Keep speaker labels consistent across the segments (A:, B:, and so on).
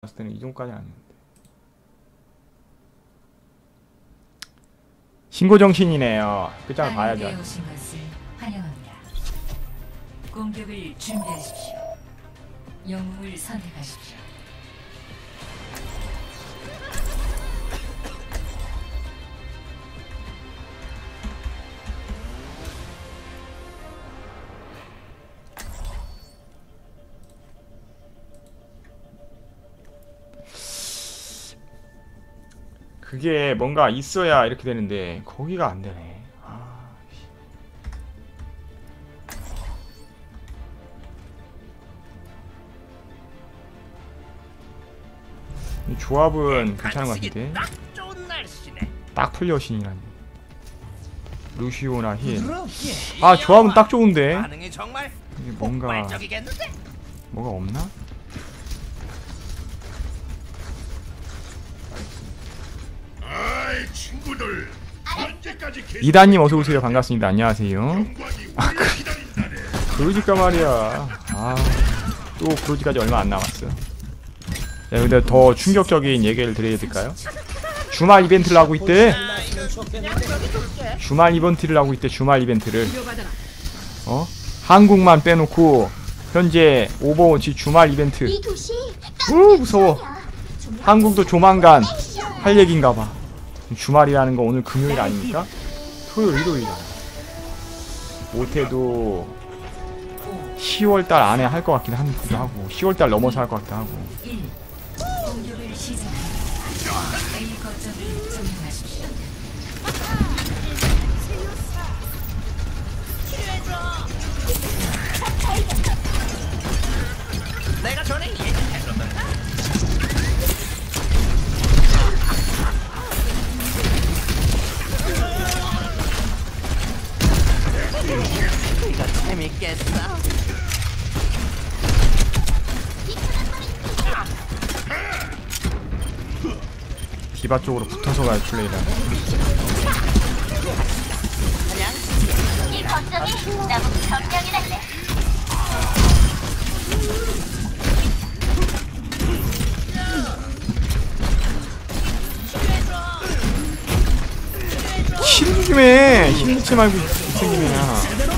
A: 봤을 때는 이 정도까지 아니었는데. 신고 정신이네요. 끝장을 봐야죠.
B: 공격을 준비하십시오. 영웅을 선택하십시오.
A: 그게 뭔가 있어야 이렇게 되는데 거기가 안 되네. 아, 씨. 이 조합은 괜찮은 것 같은데
C: 딱 날씨네.
A: 딱 풀려 신이라니 루시오나 힐아 조합은 딱 좋은데 이게 뭔가? 뭐가 없나?
D: 아이 친구들 언제까지
A: 이다님 어서 오세요 반갑습니다 안녕하세요
D: 우리를 기다린다네
A: 그러니까 말이야. 아, 또 그러지까지 얼마 안 남았어. 야, 근데 더 충격적인 얘기를 드려야 될까요? 주말 이벤트를 하고 있대. 주말 이벤트를 하고 있대. 주말 이벤트를. 어? 한국만 빼놓고 현재 오버워치 주말 이벤트. 우 무서워. 한국도 조만간 할 얘긴가 봐. 주말이라는 거 오늘 금요일 아닙니까? 토요일 일요일이잖아. 못해도 10월달 안에 할 것 같긴 한기도 하고 10월달 넘어서 할 것 같기도 하고
B: 1. 공격을 시작합니다. A 거점을 점령하십시오.
C: 내가 전에 얘기했거든.
A: 디바 쪽으로 붙어서 갈 플레이라
E: 이 걱정이 나보고 점령이란데.
A: 힐좀 해! 힐 넣지 말고 이 생김이야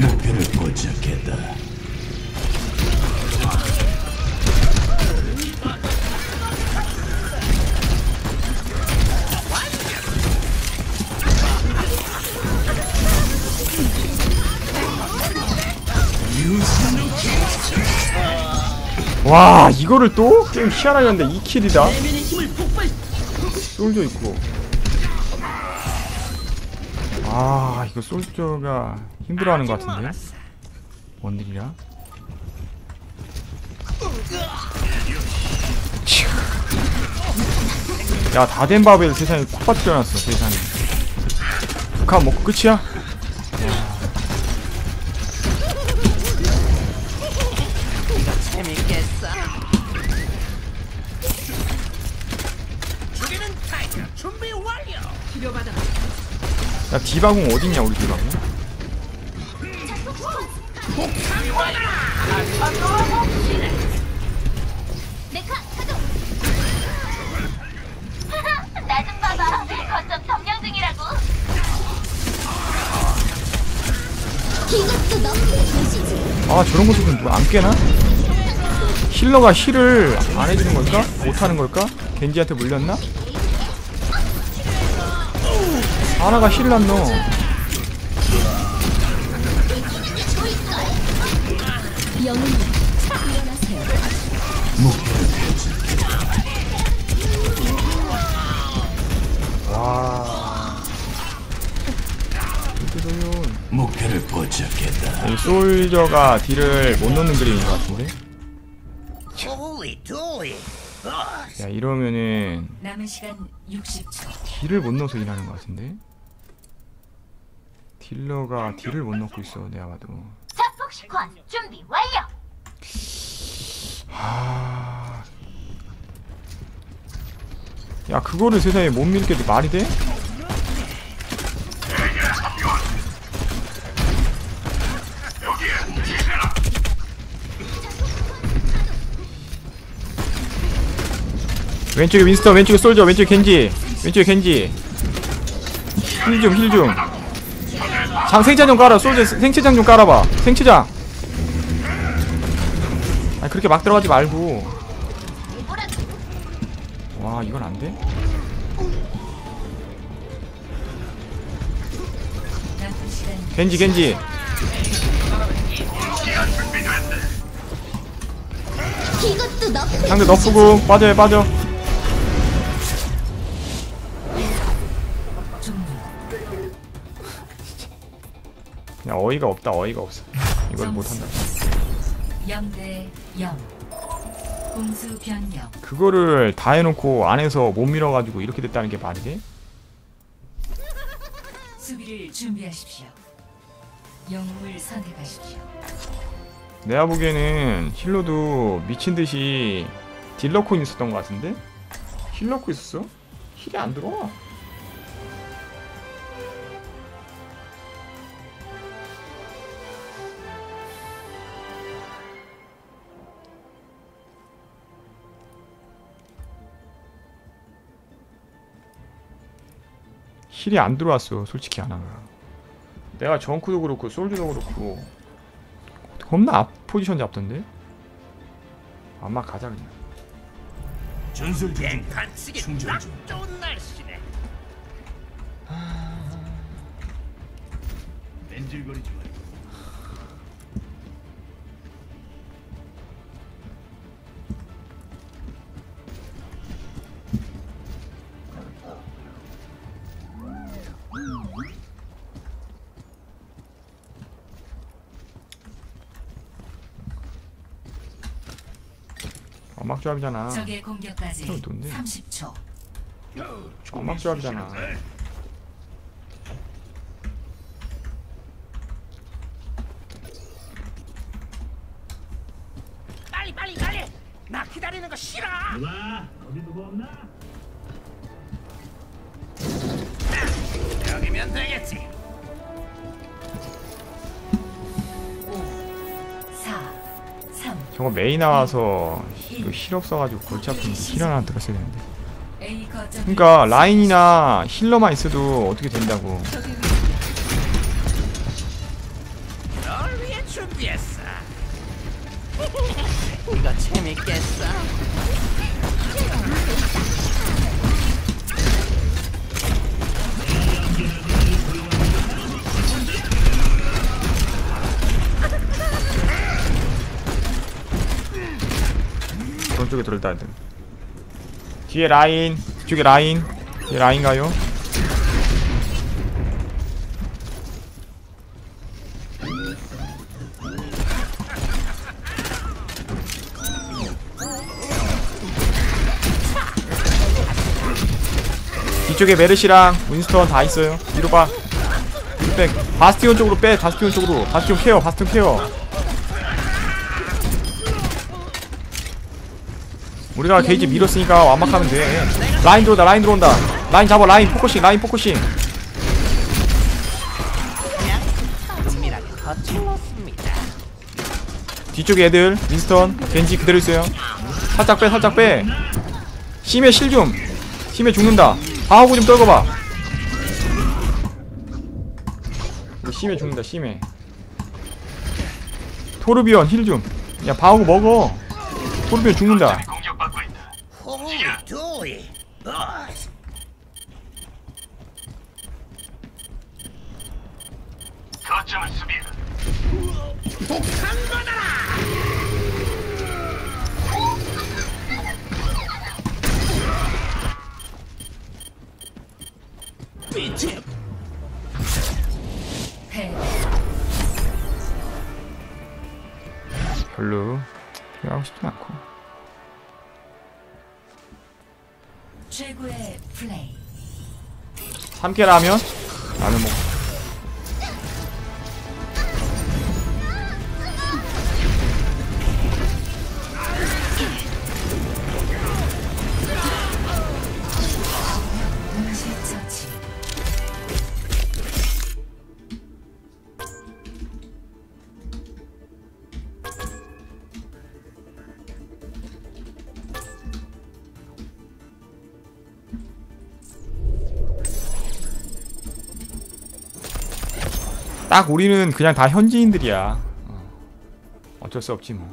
D: 목표를 포착했다.
A: 와 이거를 또? 게임 희한하게 하는데 2킬이다? 솔저 있고. 아 이거 솔저가 힘들어하는 것 같은데? 원딜이라? 야 다 된 밥에 세상에 콧밭 튀어났어 세상에. 북한 먹고 끝이야?
C: 재밌겠어. 죽이는 타이거 준
A: 아 저런 것도 누가 안 깨나? 힐러가 힐을 안 해주는 걸까? 못하는 걸까? 겐지한테 물렸나? 하나가 힐을 안 넣어
E: 일어나세요
A: 와
D: 목표를 포착했다
A: 솔저가 딜을 못 넣는 그림인 것 같은데? 야 이러면은
B: 남은 시간 60초.
A: 딜을 못 넣어서 일하는 것 같은데? 딜러가 딜을 못 넣고 있어 내가 봐도
E: 시퀀 준비 완료.
A: 하... 야 그거를 세상에 못 밀게 말이 돼? 왼쪽에 윈스턴 왼쪽에 솔저 왼쪽에 겐지 왼쪽에 겐지. 힐 좀 힐좀 장 생체장 좀 깔아 솔저 생체장 좀 깔아봐. 생체장. 아니 그렇게 막 들어가지 말고. 와 이건 안 돼? 겐지 겐지. 상대 너프고 빠져요 빠져 그냥 어이가 없다 어이가 없어 이걸 못한다
B: 0대 0. 공수 변경.
A: 그거를 다 해놓고 안에서 못 밀어가지고 이렇게 됐다는 게 말이 돼?
B: 수비를 준비하십시오. 영웅을 선택하십시오.
A: 내가 보기에는 힐러도 미친듯이 딜러코인 있었던 것 같은데? 힐러코 있었어? 힐이 안 들어와 힐이 안 들어왔어 솔직히 안 하면 내가 정크도 그렇고 솔즈도 그렇고 겁나 앞 포지션 잡던데? 아마 가자 그냥
D: 전술 중중
C: 간치기
D: 충전
C: 딱
D: 중.
C: 좋은 날씨네.
D: 뺀질거리지 말고
A: 엄막조합이잖아
B: 적의 공격까지
A: 어, 돈데?
B: 30초.
A: 엄막조합이잖아
C: 빨리 빨리 빨리. 나 기다리는 거 싫어.
D: 와 어디 누구 없나?
C: 여기면 되겠지.
A: 저거 메이 나와서 이거 힐 없어가지고 골치 아픈데 힐 하나 들었어야 되는데
B: 거점.
A: 그러니까 라인이나 힐러만 있어도 어떻게 된다고.
C: 이거 재밌겠어.
A: 그런 쪽에 들었다 하든 뒤에 라인. 뒤쪽에 라인. 뒤에 라인 가요. 뒤쪽에 메르시랑 윈스턴 다 있어요. 봐. 뒤로 빼 바스티온 쪽으로 빼. 바스티온 쪽으로. 바스티온 케어. 바스티온 케어 우리가 게이지 밀었으니까 완막하면 돼. 라인 들어온다 라인 들어온다. 라인 잡아 라인. 포커싱 라인 포커싱. 뒤쪽에 애들 윈스턴 겐지 그대로 있어요. 살짝 빼 살짝 빼. 심해 실좀. 심해 죽는다. 방어구 좀 떨궈봐. 심해 죽는다 심해. 토르비언 힐 좀야 방어구 먹어. 토르비언 죽는다
B: 패.
A: 별로 하고 싶진 않고
B: 최고의 플레이.
A: 3개 라면? 라면 먹 딱 우리는 그냥 다 현지인들이야 어. 어쩔 수 없지 뭐